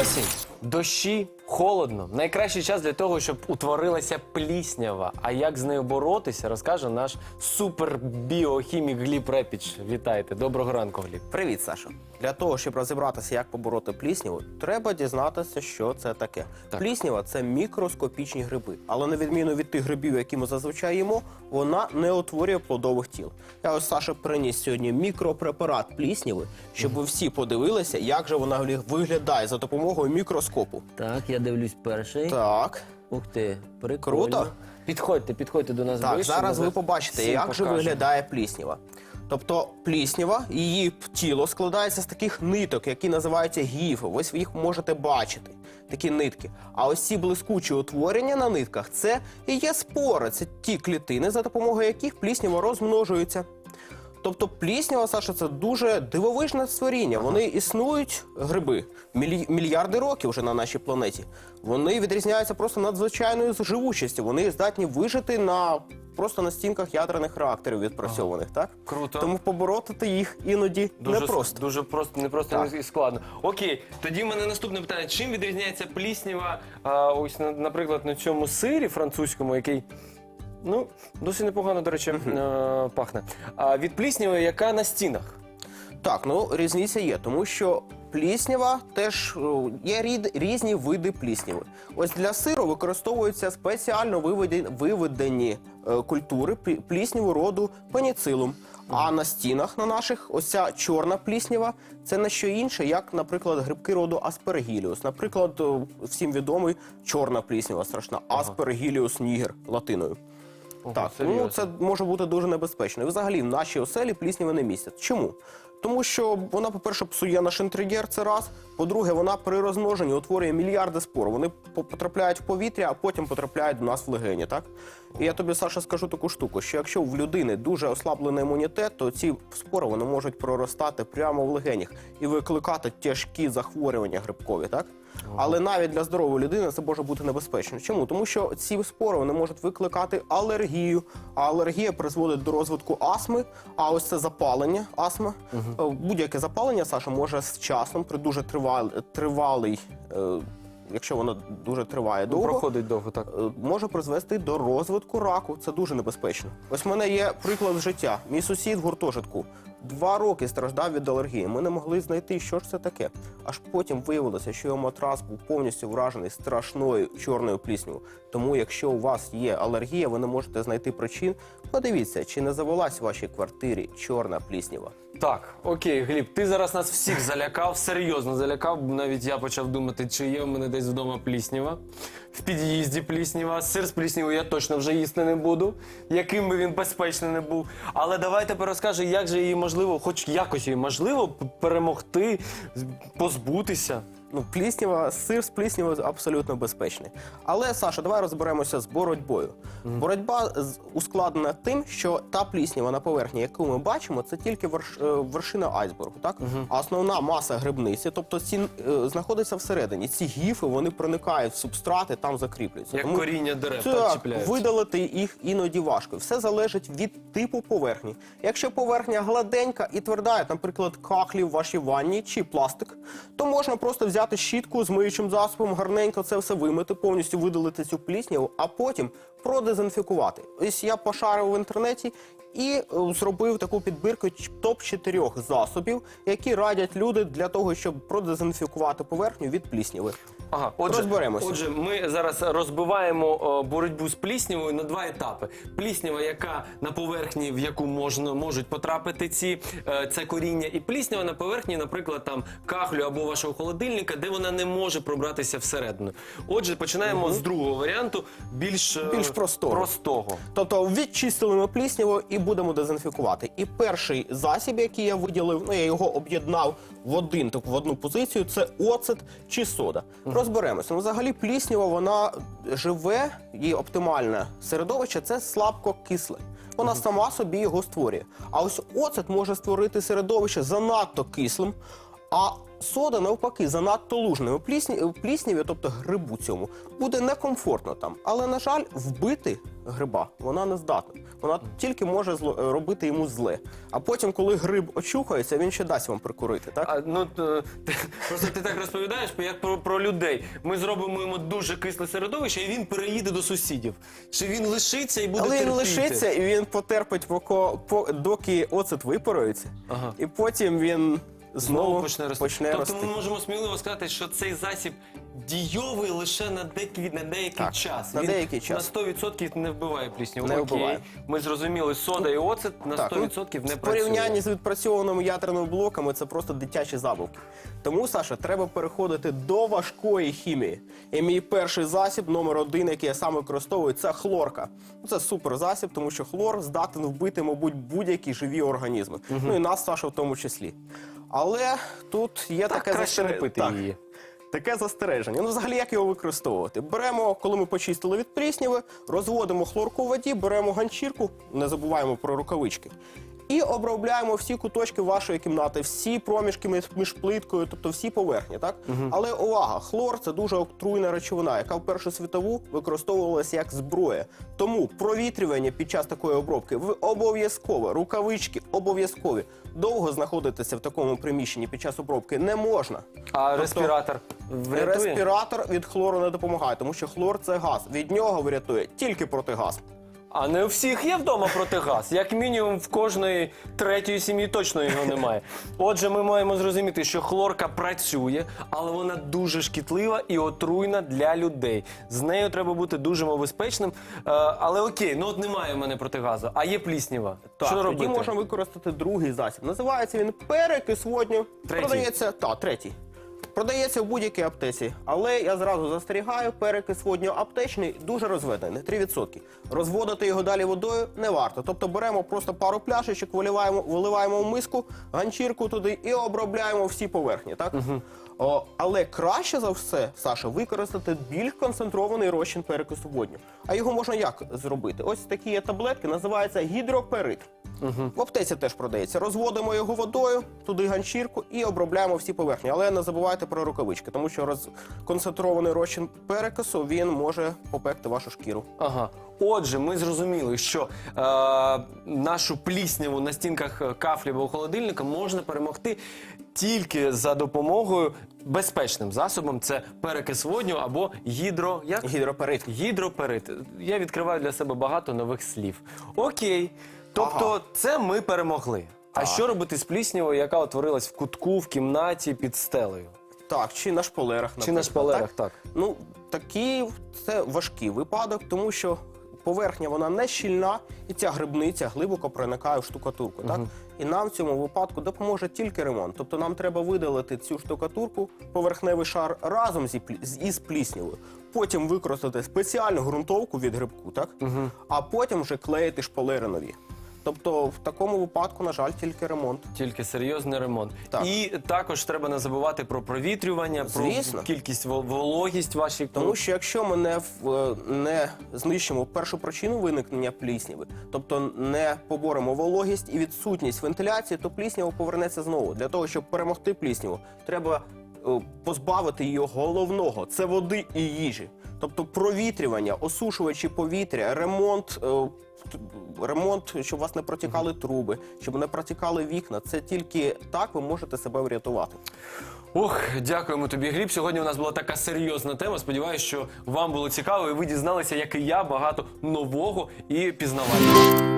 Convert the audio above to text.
Осінь, дощі, холодно. Найкращий час для того, щоб утворилася пліснява. А як з нею боротися, розкаже наш супербіохімік Гліб Репіч. Вітайте, доброго ранку, Гліб. Привіт, Саша. Для того, щоб розібратися, як побороти плісняву, треба дізнатися, що це таке. Так. Пліснява це мікроскопічні гриби, але на відміну від тих грибів, які ми зазвичай їмо, вона не утворює плодових тіл. Я ось Саша приніс сьогодні мікропрепарат плісняви, щоб ви всі подивилися, як же вона виглядає за допомогою мікроскопу. Так, я дивлюсь перший. Так, Ух ти, прикольно. Круто. Підходьте, підходьте до нас так, ближче. зараз ми ви побачите, всім як же покажемо. виглядає пліснява. Тобто пліснява, її тіло складається з таких ниток, які називаються гіфи. Ось ви їх можете бачити, такі нитки. А ось ці блискучі утворення на нитках це і є спори, це ті клітини, за допомогою яких пліснява розмножується. Тобто пліснява, Саша, це дуже дивовижне створіння. Вони існують, гриби, мільярди років вже на нашій планеті. Вони відрізняються просто надзвичайною живучістю. Вони здатні вижити на просто на стінках ядерних реакторів відпрацьованих, так? Круто. Тому побороти їх іноді Дуже, непросто. дуже просто, не просто Так. і складно. Окей, тоді в мене наступне питання: чим відрізняється пліснява, а, ось, на- наприклад, на цьому сирі французькому, який. Ну, досить непогано, до речі, е, пахне. А від плісняви, яка на стінах? Так, ну різниця є, тому що пліснява теж е, є рід- різні види плісняви. Ось для сиру використовуються спеціально виведені, виведені е, культури плісняву роду пеніцилум. А на стінах на наших ось ця чорна пліснява це не що інше, як, наприклад, грибки роду Аспергіліус. Наприклад, е, всім відомий чорна пліснява страшна Аспергіліус нігер латиною. Так, серйозно. ну це може бути дуже небезпечно. І взагалі в нашій оселі плісняви не містять. Чому? Тому що вона, по-перше, псує наш інтер'єр, це раз. По-друге, вона при розмноженні утворює мільярди спор. Вони по- потрапляють в повітря, а потім потрапляють до нас в легені. Так? І я тобі, Саша, скажу таку штуку, що якщо в людини дуже ослаблений імунітет, то ці спори вони можуть проростати прямо в легенях і викликати тяжкі захворювання грибкові. Так? Але навіть для здорової людини це може бути небезпечно. Чому? Тому що ці спори вони можуть викликати алергію, а алергія призводить до розвитку астми, а ось це запалення астма. Е, Будь-яке запалення, Саша, може з часом при дуже тривалий, тривалий е, якщо воно дуже триває довго, Проходить довго, так. е, може призвести до розвитку раку. Це дуже небезпечно. Ось в мене є приклад з життя. Мій сусід в гуртожитку два роки страждав від алергії. Ми не могли знайти, що ж це таке. Аж потім виявилося, що його матрас був повністю вражений страшною чорною пліснявою. Тому, якщо у вас є алергія, ви не можете знайти причин. Подивіться, чи не завелась в вашій квартирі чорна пліснява. Так, окей, Гліб, ти зараз нас всіх залякав, серйозно залякав. Навіть я почав думати, чи є в мене десь вдома пліснява. В під'їзді пліснява. Сир з пліснявою я точно вже їсти не буду, яким би він безпечний не був. Але давай тепер розкажи, як же її можливо, хоч якось її можливо перемогти, позбутися. Ну, пліснява, сир з пліснявою абсолютно безпечний. Але, Саша, давай розберемося з боротьбою. Боротьба з- ускладнена тим, що та пліснява на поверхні, яку ми бачимо, це тільки верш, е, вершина айсбергу. Так? А основна маса грибниці, тобто ці е, знаходиться всередині. Ці гіфи вони проникають в субстрати, там закріплюються. Як коріння дерев, так, так, чіпляються. видалити їх іноді важко. Все залежить від типу поверхні. Якщо поверхня гладенька і тверда, як, наприклад, кахлі в вашій ванні чи пластик, то можна просто взяти щітку з миючим засобом, гарненько це все вимити, повністю видалити цю плісняву, а потім продезінфікувати. Ось я пошарив в інтернеті і е, зробив таку підбірку топ 4 засобів, які радять люди для того, щоб продезінфікувати поверхню від плісняви. Ага, отже, Розберемося. Отже, ми зараз розбиваємо е, боротьбу з пліснявою на два етапи. Пліснява, яка на поверхні, в яку можна можуть потрапити ці е, це коріння, і пліснява на поверхні, наприклад, там кахлю або вашого холодильника, де вона не може пробратися всередину. Отже, починаємо з другого варіанту, більш, е, Більш простого. простого. Тобто відчистили ми плісняву і будемо дезінфікувати. І перший засіб, який я виділив, ну я його об'єднав в один так, в одну позицію, це оцет чи сода. Розберемося. Ну, взагалі, пліснява вона живе, її оптимальне середовище це слабко кисле. Вона сама собі його створює. А ось оцет може створити середовище занадто кислим. А сода навпаки занадто лужною. Плісні, плісняві, тобто грибу цьому, буде некомфортно там. Але, на жаль, вбити гриба. Вона не здатна. Вона тільки може зло- е, робити йому зле. А потім, коли гриб очухається, він ще дасть вам прикурити. Так? А, ну, т- ти, просто ти так розповідаєш, як про, про людей. Ми зробимо йому дуже кисле середовище, і він переїде до сусідів. Чи він лишиться і буде Але він лишиться і він потерпить, поко- по- доки оцет випарується, Ага. і потім він знову, почне рости. почне тобто рости. ми можемо сміливо сказати, що цей засіб дійовий лише на, дек- на деякий Так, час. на Він деякий час. На 100% не вбиває плісню. Не Окей. вбиває. Ми зрозуміли, сода і оцет на Так, ну, 100% не в працює. порівнянні з відпрацьованими ядерними блоками це просто дитячі забавки. Тому, Саша, треба переходити до важкої хімії. І мій перший засіб, номер один, який я сам використовую, це хлорка. Ну, Це супер засіб, тому що хлор здатен вбити, мабуть, будь-які живі організми. Ну і нас, Саша, в тому числі. Але тут є Так, таке краще не пити так. її. Таке застереження. Ну, взагалі, як його використовувати? Беремо, коли ми почистили від прісніви, розводимо хлорку в воді, беремо ганчірку, не забуваємо про рукавички. І обробляємо всі куточки вашої кімнати, всі проміжки між- плиткою, тобто всі поверхні, так? Але увага, хлор це дуже отруйна речовина, яка в Першу світову використовувалася як зброя. Тому провітрювання під час такої обробки ви обов'язково, рукавички обов'язкові. Довго знаходитися в такому приміщенні під час обробки не можна. А респіратор врятує? Респіратор від хлору не допомагає, тому що хлор це газ. Від нього врятує тільки протигаз. А не у всіх є вдома протигаз. Як мінімум, в кожної третьої сім'ї точно його немає. Отже, ми маємо зрозуміти, що хлорка працює, але вона дуже шкідлива і отруйна для людей. З нею треба бути дуже безпечним. Е, але окей, ну от немає в мене протигазу, а є плісніва. Так, що тоді робити? можна використати другий засіб. Називається він перекис водню. Третій. Продається та третій. Продається в будь-якій аптеці, але я зразу застерігаю, перекис водню аптечний дуже розведений, 3%. Розводити його далі водою не варто. Тобто беремо просто пару пляшечок, виливаємо, виливаємо в миску, ганчірку туди і обробляємо всі поверхні. Так? О, але краще за все, Саша, використати більш концентрований розчин перекису водню. А його можна як зробити? Ось такі є таблетки, називаються гідроперит. В аптеці теж продається. Розводимо його водою, туди ганчірку і обробляємо всі поверхні. Але не забувайте про рукавички, тому що роз... концентрований розчин перекису він може попекти вашу шкіру. Ага. Отже, ми зрозуміли, що е, нашу плісняву на стінках е, кафлі або холодильника можна перемогти тільки за допомогою безпечним засобом. Це перекис водню або гідро. Як? Гідроперит. Гідроперит. Я відкриваю для себе багато нових слів. Окей. Тобто, Ага. це ми перемогли. А що робити з пліснявою, яка утворилась в кутку, в кімнаті під стелею? Так, чи на шпалерах, Чи на шпалерах, так. Ну, такий це важкий випадок, тому що поверхня вона не щільна, і ця грибниця глибоко проникає в штукатурку. Так? І нам в цьому випадку допоможе тільки ремонт. Тобто нам треба видалити цю штукатурку, поверхневий шар разом зі із пліснявою. Потім використати спеціальну ґрунтовку від грибку, так? а потім вже клеїти шпалери нові. Тобто, в такому випадку, на жаль, тільки ремонт. Тільки серйозний ремонт. Так. І також треба не забувати про провітрювання, Звісно. про кількість вол- вологість вашій Тому що якщо ми не, в- е, не знищимо першу причину виникнення плісняви, тобто не поборемо вологість і відсутність вентиляції, то пліснява повернеться знову. Для того, щоб перемогти плісняву, треба позбавити її головного це води і їжі. Тобто провітрювання, осушувачі повітря, ремонт. е, Ремонт, щоб у вас не протікали труби, щоб не протікали вікна. Це тільки так ви можете себе врятувати. Ох, дякуємо тобі, Гліб. Сьогодні у нас була така серйозна тема. Сподіваюсь, що вам було цікаво, і ви дізналися, як і я, багато нового і пізнавального.